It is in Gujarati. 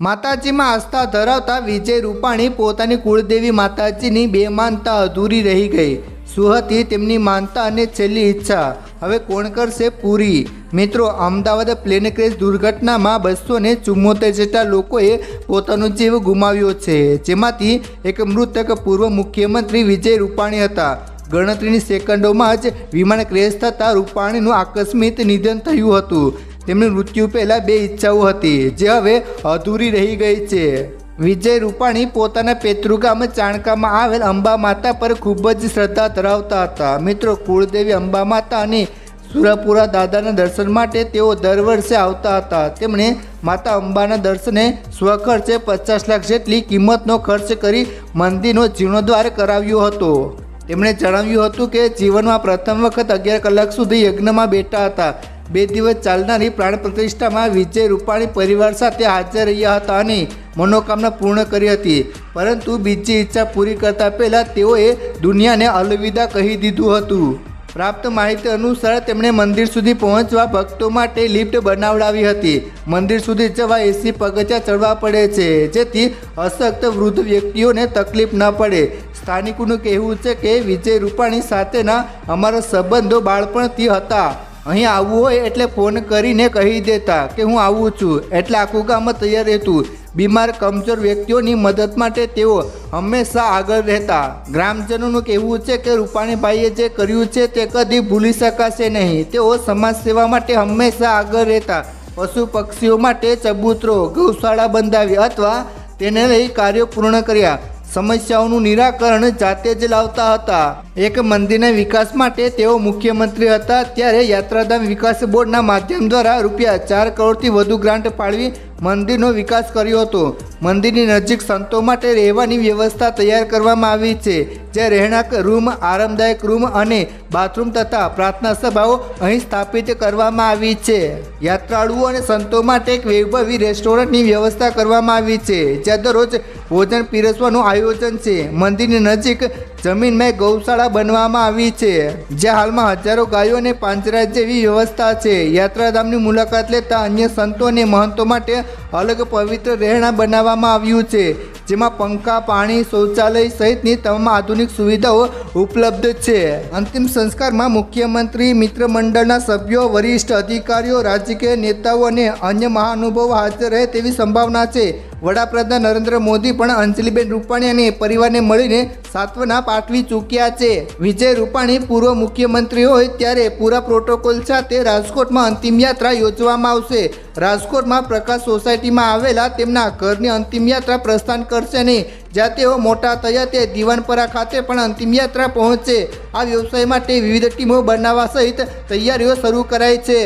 માતાજીમાં આસ્થા ધરાવતા વિજય રૂપાણી પોતાની કુળદેવી માતાજીની બે માનતા અધૂરી રહી ગઈ. સુહતી તેમની માનતા અને છેલ્લી ઈચ્છા. હવે કોણ કરશે પૂરી? મિત્રો, અમદાવાદ પ્લેન ક્રેશ દુર્ઘટનામાં બસો ને ચુમ્મોતેર જેટલા લોકોએ પોતાનો જીવ ગુમાવ્યો છે. જેમાંથી એક મૃતક પૂર્વ મુખ્યમંત્રી વિજય રૂપાણી હતા. ગણતરીની સેકન્ડોમાં જ વિમાન ક્રેશ થતાં રૂપાણીનું આકસ્મિક નિધન થયું હતું. તેમની મૃત્યુ પહેલાં બે ઈચ્છાઓ હતી, જે હવે અધૂરી રહી ગઈ છે. વિજય રૂપાણી પોતાના પેતૃગામ ચાણકામાં આવેલ અંબા માતા પર ખૂબ જ શ્રદ્ધા ધરાવતા હતા. મિત્રો, કુળદેવી અંબા માતા અને સુરાપુરા દાદાના દર્શન માટે તેઓ દર વર્ષે આવતા હતા. તેમણે માતા અંબાના દર્શને સ્વખર્ચે પચાસ લાખ જેટલી કિંમતનો ખર્ચ કરી મંદિરનો જીર્ણોદ્વાર કરાવ્યો હતો. તેમણે જણાવ્યું હતું કે જીવનમાં પ્રથમ વખત અગિયાર કલાક સુધી યજ્ઞમાં બેઠા હતા. બે દિવસ ચાલનારી પ્રાણ પ્રતિષ્ઠામાં વિજય રૂપાણી પરિવાર સાથે હાજર રહ્યા હતા અને મનોકામના પૂર્ણ કરી હતી. પરંતુ બીજી ઈચ્છા પૂરી કરતા પહેલાં તેઓએ દુનિયાને અલવિદા કહી દીધું હતું. પ્રાપ્ત માહિતી અનુસાર તેમણે મંદિર સુધી પહોંચવા ભક્તો માટે લિફ્ટ બનાવડાવી હતી. મંદિર સુધી જવા એસી પગથિયાં ચડવા પડે છે, જેથી અશક્ત વૃદ્ધ વ્યક્તિઓને તકલીફ ન પડે. સ્થાનિકોનું કહેવું છે કે વિજય રૂપાણી સાથેના અમારા સંબંધો બાળપણથી હતા. અહીં આવવું હોય એટલે ફોન કરીને કહી દેતા કે હું આવું છું. એટલે આખું ગામ તૈયાર રહેતું. બીમાર, કમજોર વ્યક્તિઓની મદદ માટે તેઓ હંમેશા આગળ રહેતા. ગ્રામજનોનું કહેવું છે કે રૂપાણીભાઈએ જે કર્યું છે તે કદી ભૂલી શકાશે નહીં. તેઓ સમાજ સેવા માટે હંમેશા આગળ રહેતા. પશુ પક્ષીઓ માટે ચબૂતરો, ગૌશાળા બંધાવી અથવા તેને લઈ કાર્યો પૂર્ણ કર્યા. સમસ્યાઓનું નિરાકરણ જાતે જ લાવતા હતા. એક મંદિરના વિકાસ માટે તેઓ મુખ્યમંત્રી હતા ત્યારે યાત્રાધામ વિકાસ બોર્ડના માધ્યમ દ્વારા રૂપિયા ચાર કરોડથી વધુ ગ્રાન્ટ ફાળવી મંદિરનો વિકાસ કર્યો હતો. મંદિરની નજીક સંતો માટે રહેવાની વ્યવસ્થા તૈયાર કરવામાં આવી છે. જે રહેણાંક, રૂમ, આરામદાયક રૂમ અને બાથરૂમ તથા પ્રાર્થના સભાઓ અહીં સ્થાપિત કરવામાં આવી છે. યાત્રાળુઓ અને સંતો માટે એક વૈભવી રેસ્ટોરન્ટની વ્યવસ્થા કરવામાં આવી છે, જ્યાં દરરોજ ભોજન પીરસવાનું આયોજન છે. મંદિરની નજીક જમીનમાં ગૌશાળા બનવામાં આવી છે, જ્યાં હાલમાં હજારો ગાયો અને પાંજરા જેવી વ્યવસ્થા છે. યાત્રાધામની મુલાકાત લેતા અન્ય સંતો અને મહંતો માટે અલગ પવિત્ર રહેણા બનાવવામાં આવ્યું છે. જેમાં પંખા, પાણી, શૌચાલય સહિતની તમામ આધુનિક સુવિધાઓ ઉપલબ્ધ છે. અંતિમ સંસ્કારમાં મુખ્યમંત્રી મિત્ર મંડળના સભ્યો, વરિષ્ઠ અધિકારીઓ, રાજકીય નેતાઓ અને અન્ય મહાનુભાવો હાજર રહે તેવી સંભાવના છે. વડાપ્રધાન નરેન્દ્ર મોદી પણ અંજલિબેન રૂપાણી અને પરિવારને મળીને સાંત્વના પાઠવી ચૂક્યા છે. વિજય રૂપાણી પૂર્વ મુખ્યમંત્રી હોય ત્યારે પૂરા પ્રોટોકોલ સાથે રાજકોટમાં અંતિમ યાત્રા યોજવામાં આવશે. રાજકોટમાં પ્રકાશ સોસાયટીમાં આવેલા તેમના ઘરની અંતિમ યાત્રા પ્રસ્થાન કરશે નહીં. જ્યાં તેઓ મોટા થયા તે દિવાનપરા ખાતે પણ અંતિમ યાત્રા પહોંચશે આ વ્યવસાય માટે વિવિધ ટીમો બનાવવા સહિત તૈયારીઓ શરૂ કરાઈ છે.